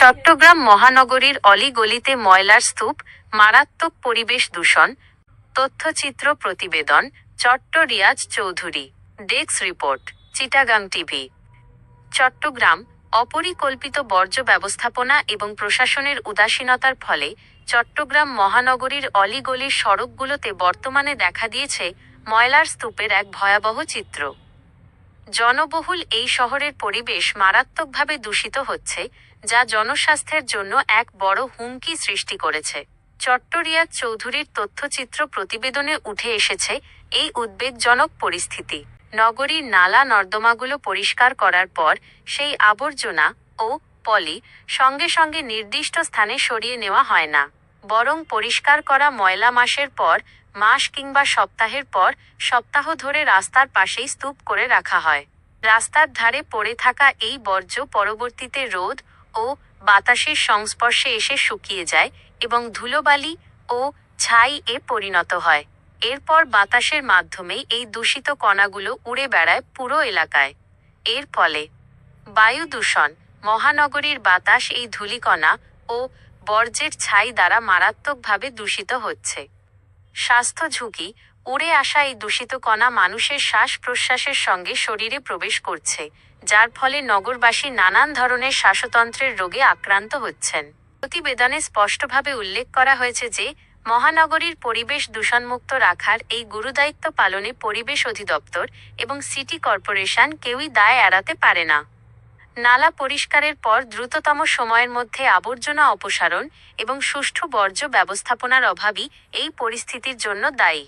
চট্টগ্রাম মহানগরীর অলিগলিতে ময়লার স্তূপ, মারাত্মক পরিবেশ দূষণ, তথ্যচিত্র প্রতিবেদন চট্ট Riaz Chowdhury. Desk report, Chittagong TV. Chattogram অপরিকল্পিত বর্জ্য ব্যবস্থাপনা এবং প্রশাসনের উদাসীনতার ফলে চট্টগ্রাম মহানগরীর অলিগলির সড়কগুলোতে বর্তমানে দেখা দিয়েছে ময়লার স্তূপের এক ভয়াবহ চিত্র। জনবহুল এই শহরের পরিবেশ মারাত্মকভাবে দূষিত হচ্ছে, যা জনস্বাস্থ্যের জন্য এক বড় হুমকি সৃষ্টি করেছে। চট্টরিয়াদ চৌধুরীর তথ্যচিত্র প্রতিবেদনে উঠে এসেছে এই উদ্বেগজনক পরিস্থিতি। নগরীর নালা নর্দমাগুলো পরিষ্কার করার পর সেই আবর্জনা ও পলি সঙ্গে সঙ্গে নির্দিষ্ট স্থানে সরিয়ে নেওয়া হয় না। বরং পরিষ্কার করা ময়লা মাসের পর, মাস কিংবা সপ্তাহের পর, সপ্তাহ ধরে রাস্তার পাশেই স্তূপ করে রাখা হয়। রাস্তার ধারে পড়ে থাকা এই বর্জ্য পরবর্তীতে রোদ ও বাতাসের সংস্পর্শে এসে শুকিয়ে যায় এবং ধুলোবালি ও ছাই এ পরিণত হয়। এরপর বাতাসের মাধ্যমে এই দূষিত কণাগুলো উড়ে বেড়ায় পুরো এলাকায়। এর ফলে বায়ু দূষণ, মহানগরীর বাতাস এই ধূলিকণা ও বর্জ্যের ছাই দ্বারা মারাত্মকভাবে দূষিত হচ্ছে। স্বাস্থ্য ঝুঁকি, উড়ে আসা এই দূষিত কণা মানুষের শ্বাস প্রশ্বাসের সঙ্গে শরীরে প্রবেশ করছে, যার ফলে নগরবাসী নানান ধরনের শ্বাসতন্ত্রের রোগে আক্রান্ত হচ্ছেন। প্রতিবেদনে স্পষ্টভাবে উল্লেখ করা হয়েছে যে, মহানগরীর পরিবেশ দূষণমুক্ত রাখার এই গুরুদায়িত্ব পালনে পরিবেশ অধিদপ্তর এবং সিটি কর্পোরেশন কেউই দায় এড়াতে পারে না। নালা পরিষ্কারের পর দ্রুততম সময়ের মধ্যে আবর্জনা অপসারণ এবং সুষ্ঠু বর্জ্য ব্যবস্থাপনার অভাবই এই পরিস্থিতির জন্য দায়ী।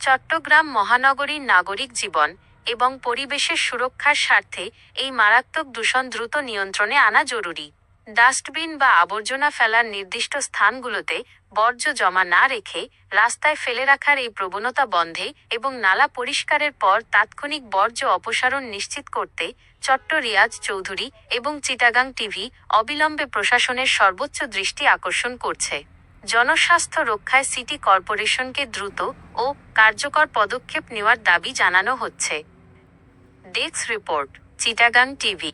চট্টগ্রাম মহানগরীর নাগরিক জীবন এবং পরিবেশের সুরক্ষার স্বার্থে এই মারাত্মক দূষণ দ্রুত নিয়ন্ত্রণে আনা জরুরি। ডাস্টবিন বা আবর্জনা ফেলার নির্দিষ্ট স্থানগুলোতে বর্জ্য জমা না রেখে রাস্তায় ফেলে রাখার এই প্রবণতা বন্ধে এবং নালা পরিষ্কারের পর তাৎক্ষণিক বর্জ্য অপসারণ নিশ্চিত করতে চট্ট রিয়াজ চৌধুরী এবং চিটাগাং টিভি অবিলম্বে প্রশাসনের সর্বোচ্চ দৃষ্টি আকর্ষণ করছে। জনস্বাস্থ্য রক্ষায় সিটি কর্পোরেশনকে দ্রুত ও কার্যকর পদক্ষেপ নেওয়ার দাবি জানানো হচ্ছে। Desk report, Chittagong TV.